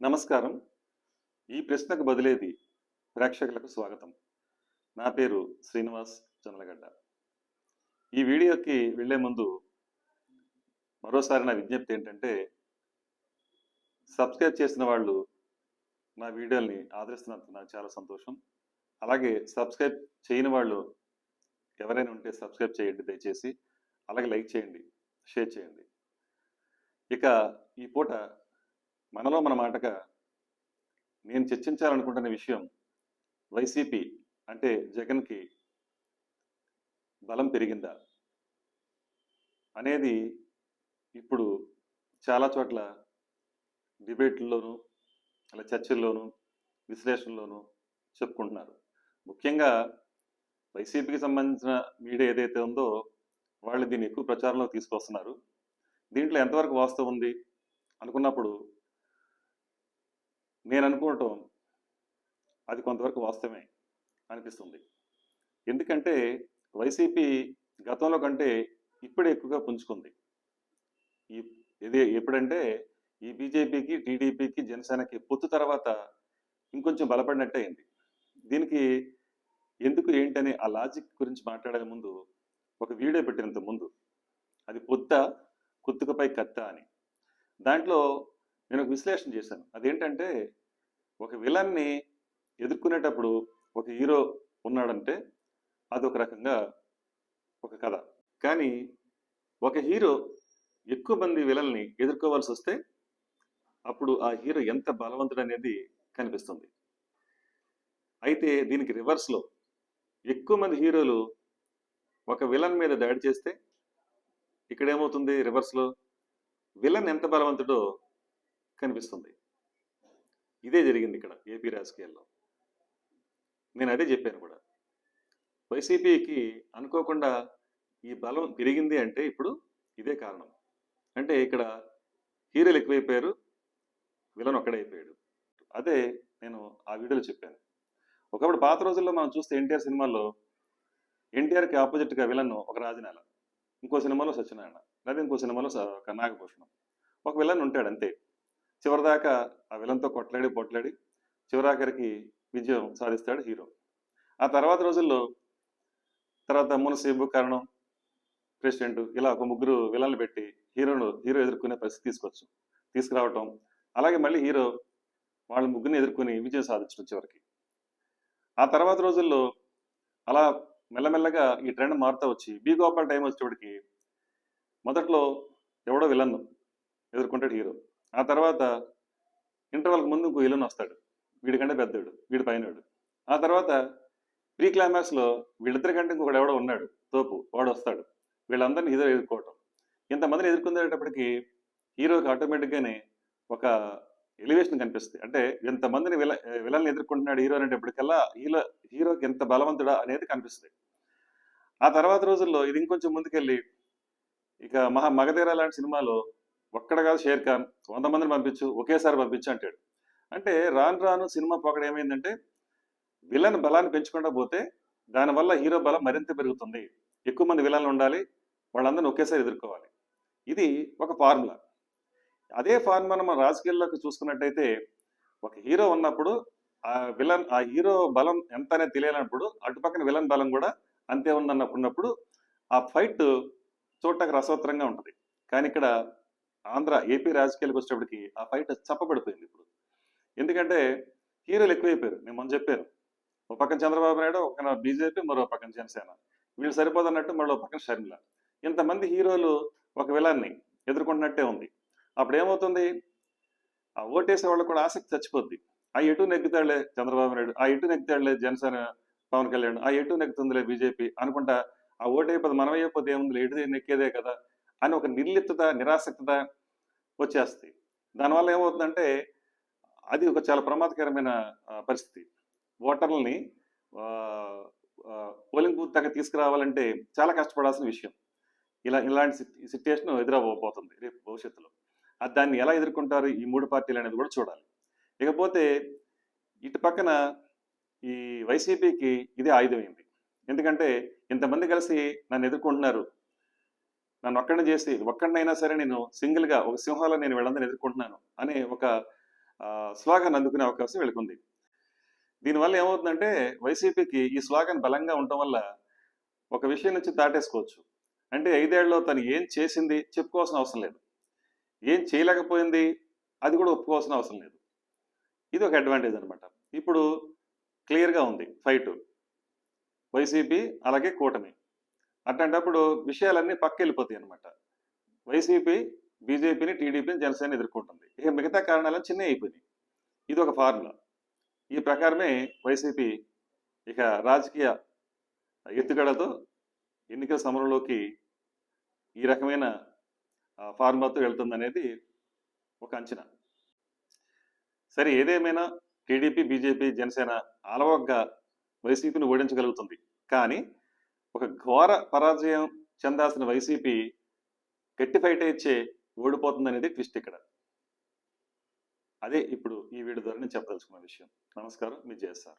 నమస్కారం. ఈ ప్రశ్నకు బదిలేది ప్రేక్షకులకు స్వాగతం. నా పేరు శ్రీనివాస్ జొన్నలగడ్డ ఈ వీడియోకి వెళ్ళే ముందు మరోసారి నా విజ్ఞప్తి ఏంటంటే సబ్స్క్రైబ్ చేసిన వాళ్ళు నా వీడియోల్ని ఆదరిస్తున్నందుకు నాకు చాలా సంతోషం. అలాగే సబ్స్క్రైబ్ చేయని వాళ్ళు ఎవరైనా ఉంటే సబ్స్క్రైబ్ చేయండి దయచేసి. అలాగే లైక్ చేయండి షేర్ చేయండి. ఇక ఈ పూట మనలో మన మాటగా నేను చర్చించాలనుకుంటున్న విషయం వైసీపీ అంటే జగన్కి బలం పెరిగిందా అనేది ఇప్పుడు చాలా చోట్ల డిబేట్ల్లోనూ అలా చర్చల్లోనూ విశ్లేషణలోనూ చెప్పుకుంటున్నారు. ముఖ్యంగా వైసీపీకి సంబంధించిన మీడియా ఏదైతే ఉందో వాళ్ళు దీన్ని ఎక్కువ ప్రచారంలో తీసుకొస్తున్నారు. దీంట్లో ఎంతవరకు వాస్తవం ఉంది అనుకున్నప్పుడు నేను అనుకోవటం అది కొంతవరకు వాస్తవమే అనిపిస్తుంది. ఎందుకంటే వైసీపీ గతంలో కంటే ఇప్పుడే ఎక్కువగా పుంజుకుంది. ఈ ఇది ఎప్పుడంటే ఈ బీజేపీకి టీడీపీకి జనసేనకి పొత్తు తర్వాత ఇంకొంచెం బలపడినట్టే అయింది. దీనికి ఎందుకు ఏంటని ఆ లాజిక్ గురించి మాట్లాడే ముందు ఒక వీడియో పెట్టినంత ముందు అది పొత్త కుత్తుకపై కత్త అని. దాంట్లో నేను ఒక విశ్లేషణ చేశాను. అదేంటంటే ఒక విలన్ని ఎదుర్కొనేటప్పుడు ఒక హీరో ఉన్నాడంటే అదొక రకంగా ఒక కథ. కానీ ఒక హీరో ఎక్కువ మంది విలన్ని ఎదుర్కోవాల్సి వస్తే అప్పుడు ఆ హీరో ఎంత బలవంతుడు అనేది కనిపిస్తుంది. అయితే దీనికి రివర్స్లో ఎక్కువ మంది హీరోలు ఒక విలన్ మీద దాడి చేస్తే ఇక్కడేమవుతుంది రివర్స్లో? విలన్ ఎంత బలవంతుడో కనిపిస్తుంది. ఇదే జరిగింది ఇక్కడ ఏపీ రాజకీయాల్లో. నేను అదే చెప్పాను కూడా. వైసీపీకి అనుకోకుండా ఈ బలం పెరిగింది అంటే ఇప్పుడు ఇదే కారణం. అంటే ఇక్కడ హీరోలు ఎక్కువైపోయారు విలన్ ఒక్కడైపోయాడు అదే నేను ఆ వీడియోలో చెప్పాను. ఒకప్పుడు పాత రోజుల్లో మనం చూస్తే ఎన్టీఆర్ సినిమాల్లో ఎన్టీఆర్కి ఆపోజిట్గా విలన్ ఒక రాజనేల ఇంకో సినిమాలో సత్యనారాయణ లేదా ఇంకో సినిమాలో ఒక నాగభూషణం ఒక విలన్ ఉంటాడు అంతే. చివరిదాకా ఆ విలన్తో కొట్లాడి పొట్లాడి చివరాఖరికి విజయం సాధిస్తాడు హీరో. ఆ తర్వాత రోజుల్లో తర్వాత మునసీబు కరణం ప్రెసిడెంట్ ఇలా ఒక ముగ్గురు విలన్లు పెట్టి హీరోను హీరో ఎదుర్కొనే పరిస్థితి తీసుకొచ్చు తీసుకురావటం అలాగే మళ్ళీ హీరో వాళ్ళ ముగ్గురిని ఎదుర్కొని విజయం సాధించడం చివరికి. ఆ తర్వాత రోజుల్లో అలా మెల్లమెల్లగా ఈ ట్రెండ్ మారుతూ వచ్చి బి గోపాల్ టైం వచ్చేటప్పటికి మొదట్లో ఎవడో విలన్ ఎదుర్కొంటాడు హీరో. ఆ తర్వాత ఇంటర్వల్కి ముందు ఇంకో ఇలన్ వస్తాడు. వీడికంటే పెద్దోడు వీడి పైనోడు. ఆ తర్వాత ప్రీ క్లైమాక్స్లో వీళ్ళిద్దరి కంటే ఇంకొకడు ఎవడో ఉన్నాడు తోపు వాడు వస్తాడు. వీళ్ళందరినీ హీరో ఎదుర్కోవటం. ఇంతమందిని ఎదుర్కొనేటప్పటికి హీరోకి ఆటోమేటిక్గానే ఒక ఎలివేషన్ కనిపిస్తుంది. అంటే ఎంతమందిని విల విలన్ని ఎదుర్కొంటున్నాడు హీరో అనేటప్పటికల్లా హీరో హీరోకి ఎంత బలవంతుడా అనేది కనిపిస్తుంది. ఆ తర్వాత రోజుల్లో ఇది ఇంకొంచెం ముందుకెళ్ళి ఇక మహా మగధీర లాంటి సినిమాలో ఒక్కడ కాదు షేర్ ఖాన్ వంద మందిని పంపించు ఒకేసారి పంపించు అంటాడు. అంటే రాను రాను సినిమా పోకడం ఏమైందంటే విలన్ బలాన్ని పెంచుకుండా పోతే దానివల్ల హీరో బలం మరింత పెరుగుతుంది. ఎక్కువ మంది విలన్లు ఉండాలి వాళ్ళందరిని ఒకేసారి ఎదుర్కోవాలి. ఇది ఒక ఫార్ములా. అదే ఫార్ములా మనం రాజకీయాల్లోకి చూసుకున్నట్టయితే ఒక హీరో ఉన్నప్పుడు ఆ విలన్ ఆ హీరో బలం ఎంత అనేది తెలియాలన్నప్పుడు అటుపక్కన విలన్ బలం కూడా అంతే ఉందన్నప్పుడు ఆ ఫైట్ చూడటానికి రసవత్తరంగా ఉంటుంది. కానీ ఇక్కడ ఆంధ్ర ఏపీ రాజకీయాలకు వచ్చేటప్పటికి ఆ ఫైట్ చప్పబడిపోయింది ఇప్పుడు. ఎందుకంటే హీరోలు ఎక్కువైపోయారు. నేను మొన్న చెప్పాను. ఒక పక్కన చంద్రబాబు నాయుడు ఒక బీజేపీ మరో పక్కన జనసేన. వీళ్ళు సరిపోదన్నట్టు మరో పక్కన షర్మిల. ఇంతమంది హీరోలు ఒక విలాన్ని ఎదుర్కొంటున్నట్టే ఉంది. అప్పుడు ఏమవుతుంది ఆ ఓటేసే వాళ్ళకు కూడా ఆసక్తి చచ్చిపోద్ది. ఆ ఎటు నెగ్గుతాడులే చంద్రబాబు నాయుడు? ఆ ఎటు నెగ్గుతాడులే జనసేన పవన్ కళ్యాణ్? ఆ ఎటు నెగ్గుతుందిలే బీజేపీ అనుకుంటా ఆ ఓటైపోతే మనం అయిపోతే ఏముంది ఎటు నెక్కేదే కదా? అని ఒక నిర్లిప్తత నిరాసక్తత వచ్చేస్తాయి. దానివల్ల ఏమవుతుందంటే అది ఒక చాలా ప్రమాదకరమైన పరిస్థితి. ఓటర్లని పోలింగ్ బూత్ దాకా తీసుకురావాలంటే చాలా కష్టపడాల్సిన విషయం. ఇలా ఇలాంటి సిచ్యుయేషన్ ఎదురవ్వబోతుంది రేపు భవిష్యత్తులో. అది దాన్ని ఎలా ఎదుర్కొంటారు? ఈ మూడు పార్టీలు అనేది కూడా చూడాలి. ఇకపోతే ఇటు పక్కన ఈ వైసీపీకి ఇదే ఆయుధమైంది. ఎందుకంటే ఇంతమంది కలిసి నన్ను ఎదుర్కొంటున్నారు. నన్ను ఒక్కడిని చేసి ఒక్కడినైనా సరే నేను సింగిల్గా ఒక సింహాలో నేను వీళ్ళందరినీ ఎదుర్కొంటున్నాను అనే ఒక ఆ, స్లోగన్ అందుకునే అవకాశం వీళ్ళకి దీనివల్ల ఏమవుతుందంటే వైసీపీకి ఈ స్లోగన్ బలంగా ఉండటం వల్ల ఒక విషయం నుంచి దాటేసుకోవచ్చు. అంటే ఐదేళ్ళలో తను ఏం చేసింది చెప్పుకోవాల్సిన అవసరం లేదు. ఏం చేయలేకపోయింది అది కూడా ఒప్పుకోవాల్సిన అవసరం లేదు. ఇది ఒక అడ్వాంటేజ్ అనమాట ఇప్పుడు క్లియర్గా ఉంది ఫైట్. వైసీపీ అలాగే కూటమి. అట్లాంటప్పుడు విషయాలన్నీ పక్క వెళ్ళిపోతాయి అనమాట వైసీపీ బీజేపీని టీడీపీని జనసేన ఎదుర్కొంటుంది. ఇక మిగతా కారణాలను చిన్న అయిపోయినాయి. ఇది ఒక ఫార్ములా. ఈ ప్రకారమే వైసీపీ ఇక రాజకీయ ఎత్తుగడతో ఎన్నికల సమరంలోకి ఈ రకమైన ఫార్ములాతో వెళ్తుందనేది ఒక అంచనా. సరే ఏదేమైనా టీడీపీ బీజేపీ జనసేన అలవగ్గా వైసీపీని ఓడించగలుగుతుంది. కానీ ఒక ఘోర పరాజయం చెందాల్సిన వైసీపీ గట్టి ఫైట్ ఇచ్చే ఓడిపోతుంది అనేది ట్విస్ట్ ఇక్కడ. అదే ఇప్పుడు ఈ వీడియో ద్వారా నేను చెప్పదలుచుకున్న విషయం. నమస్కారం. మీ జయసార్.